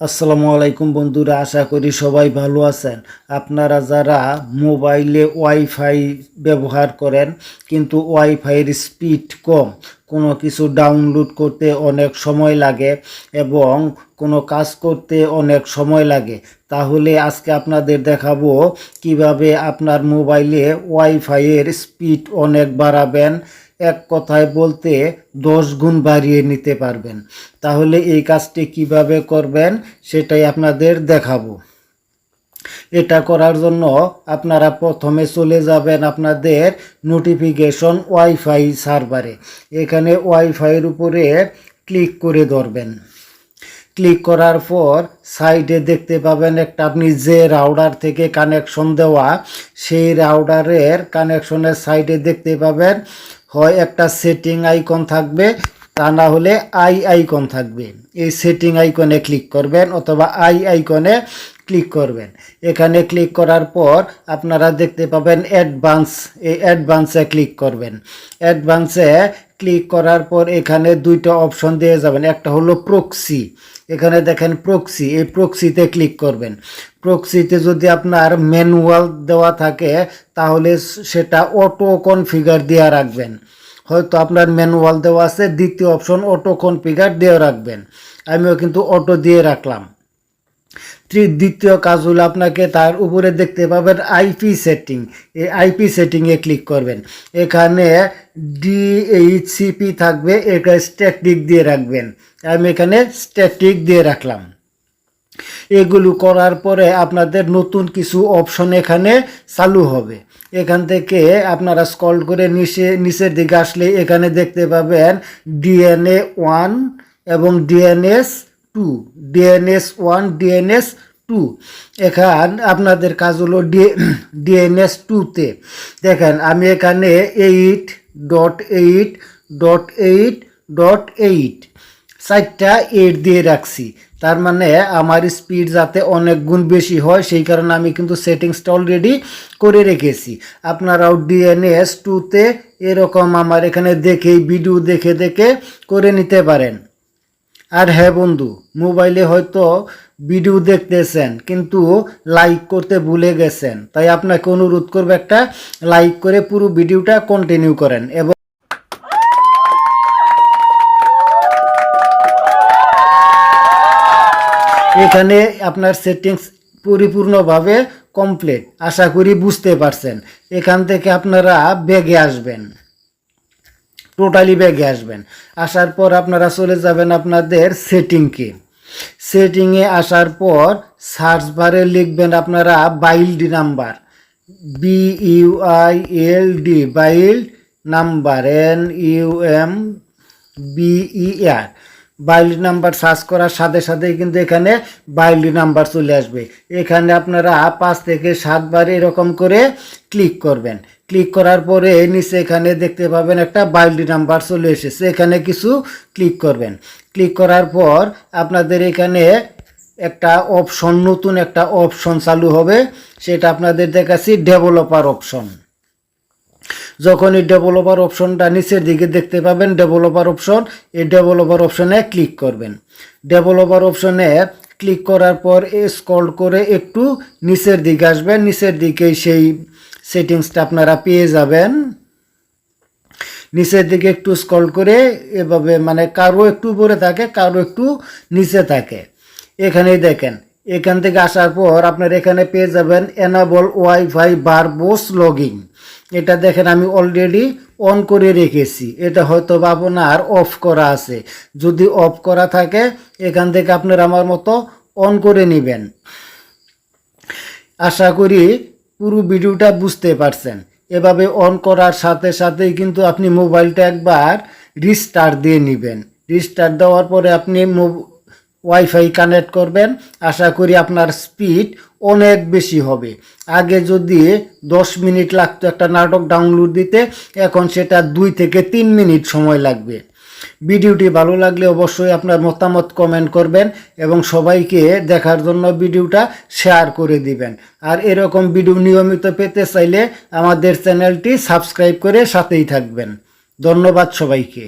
আসসালামু আলাইকুম বন্ধুরা, আশা করি সবাই ভালো আছেন। আপনারা যারা মোবাইলে ওয়াইফাই ব্যবহার করেন, কিন্তু ওয়াইফাইয়ের স্পিড কম, কোনো কিছু ডাউনলোড করতে অনেক সময় লাগে এবং কোনো কাজ করতে অনেক সময় লাগে। তাহলে আজকে আপনাদের দেখাবো কীভাবে আপনার মোবাইলে ওয়াইফাইয়ের স্পিড অনেক বাড়াবেন এক কথায় বলতে দশ গুণ বাড়িয়ে নিতে পারবেন। তাহলে এই কাজটি কীভাবে করবেন সেটাই আপনাদের দেখাবো। এটা করার জন্য আপনারা প্রথমে চলে যাবেন আপনাদের নোটিফিকেশন ওয়াইফাই সার্ভারে এখানে ওয়াইফাইয়ের উপরে ক্লিক করে ধরবেন। ক্লিক করার পর সাইডে দেখতে পাবেন একটা আপনি যে রাউডার থেকে কানেকশন দেওয়া, সেই রাউডারের কানেকশনের সাইডে দেখতে পাবেন হয় একটা সেটিং আইকন থাকবে, তা না হলে আই আইকন থাকবে। এই সেটিং আইকনে ক্লিক করবেন অথবা আই আইকনে ক্লিক করবেন। এখানে ক্লিক করার পর আপনারা দেখতে পাবেন অ্যাডভান্স এই অ্যাডভান্সে ক্লিক করবেন। অ্যাডভান্সে ক্লিক করার পর এখানে দুইটা অপশন দিয়ে যাবেন। একটা হলো প্রক্সি এখানে দেখেন প্রক্সি এই প্রক্সিতে ক্লিক করবেন। প্রক্সিতে যদি আপনার ম্যানুয়াল দেওয়া থাকে, তাহলে সেটা অটো কনফিগার দিয়ে রাখবেন। হয়তো আপনার ম্যানুয়াল দেওয়া আছে, দ্বিতীয় অপশন অটো কনফিগার দিয়ে রাখবেন। আমিও কিন্তু অটো দিয়ে রাখলাম। দ্বিতীয় কাজ হলো আপনাকে তার উপরে দেখতে পাবেন আইপি সেটিং। এই আইপি সেটিংয়ে ক্লিক করবেন। এখানে ডিএইচসিপি থাকবে এটা স্ট্যাটিক দিয়ে রাখবেন। আমি এখানে স্ট্যাটিক দিয়ে রাখলাম। এগুলো করার পরে আপনাদের নতুন কিছু অপশন এখানে চালু হবে। এখান থেকে আপনারা স্কল করে নিচে, নিচের দিকে আসলে এখানে দেখতে পাবেন ডিএনএ ওয়ান এবং DNS two DNS one DNS two এখান আপনাদের কাজ হলো ডিএনএস টুতে দেখেন, আমি এখানে eight dot eight dot eight dot eight চারটা এইট দিয়ে রাখছি। তার মানে আমার স্পিড যাতে অনেক গুণ বেশি হয়, সেই কারণে আমি কিন্তু সেটিংসটা অলরেডি করে রেখেছি। আপনারাও ডিএনএস টুতে এরকম আমার এখানে দেখেই ভিডিও দেখে দেখে করে নিতে পারেন। আর হ্যাঁ বন্ধু, মোবাইলে হয়তো ভিডিও দেখতেছেন, কিন্তু লাইক করতে ভুলে গেছেন। তাই আপনাকে অনুরোধ করব একটা লাইক করে পুরো ভিডিওটা কন্টিনিউ করেন এবং এখানে আপনার সেটিংস পরিপূর্ণভাবে কমপ্লিট আশা করি বুঝতে পারছেন। এখান থেকে আপনারা বেগে আসবেন। টোটালি ব্যাগে আসবেন। আসার পর আপনারা চলে যাবেন আপনাদের সেটিংকে সেটিংয়ে আসার পর সার্চ বারে লিখবেন আপনারা build number B U I L D build number N U M B E R build number search করার সাথে সাথেই কিন্তু এখানে বাইল্ড নাম্বার চলে আসবে। এখানে আপনারা পাঁচ থেকে সাতবার এরকম করে ক্লিক করবেন। ক্লিক করার পরে নিচে এখানে দেখতে পাবেন একটা বাইল্ড নাম্বার চলে এসেছে। এখানে কিছু ক্লিক করবেন। ক্লিক করার পর আপনাদের এখানে একটা অপশন, নতুন একটা অপশন চালু হবে। সেটা আপনাদের দেখাচ্ছি, ডেভেলপার অপশন। যখন এই ডেভেলপার অপশনটা নিচের দিকে দেখতে পাবেন ডেভেলপার অপশন এই ডেভেলপার অপশনে ক্লিক করবেন। ডেভেলপার অপশনে ক্লিক করার পর স্ক্রল করে একটু নিচের দিকে আসবেন। নিচের দিকে সেই সেটিংসটা আপনারা পেয়ে যাবেন। নিচের দিকে একটু স্ক্রল করে এভাবে মানে কারও একটু উপরে থাকে কারও একটু নিচে থাকে। এখানেই দেখেন, এখান থেকে আসার পর আপনার এখানে পেয়ে যাবেন এনাবল ওয়াইফাই বার বারবোস লগিং এটা দেখেন আমি অলরেডি অন করে রেখেছি। এটা হয়তো আপনার অফ করা আছে। যদি অফ করা থাকে, এখান থেকে আপনার আমার মতো অন করে নেবেন। আশা করি পুরো ভিডিওটা বুঝতে পারছেন। এভাবে অন করার সাথে সাথেই কিন্তু আপনি মোবাইলটা একবার রিস্টার্ট দিয়ে নেবেন। রিস্টার্ট দেওয়ার পরে আপনি ওয়াইফাই কানেক্ট করবেন। আশা করি আপনার স্পিড অনেক বেশি হবে। আগে যদি দশ মিনিট লাগতো একটা নাটক ডাউনলোড দিতে, এখন সেটা দুই থেকে তিন মিনিট সময় লাগবে। ভিডিওটি ভালো লাগলে অবশ্যই আপনার মতামত কমেন্ট করবেন এবং সবাইকে দেখার জন্য ভিডিওটা শেয়ার করে দিবেন। আর এরকম ভিডিও নিয়মিত পেতে চাইলে আমাদের চ্যানেলটি সাবস্ক্রাইব করে সাথেই থাকবেন। ধন্যবাদ সবাইকে।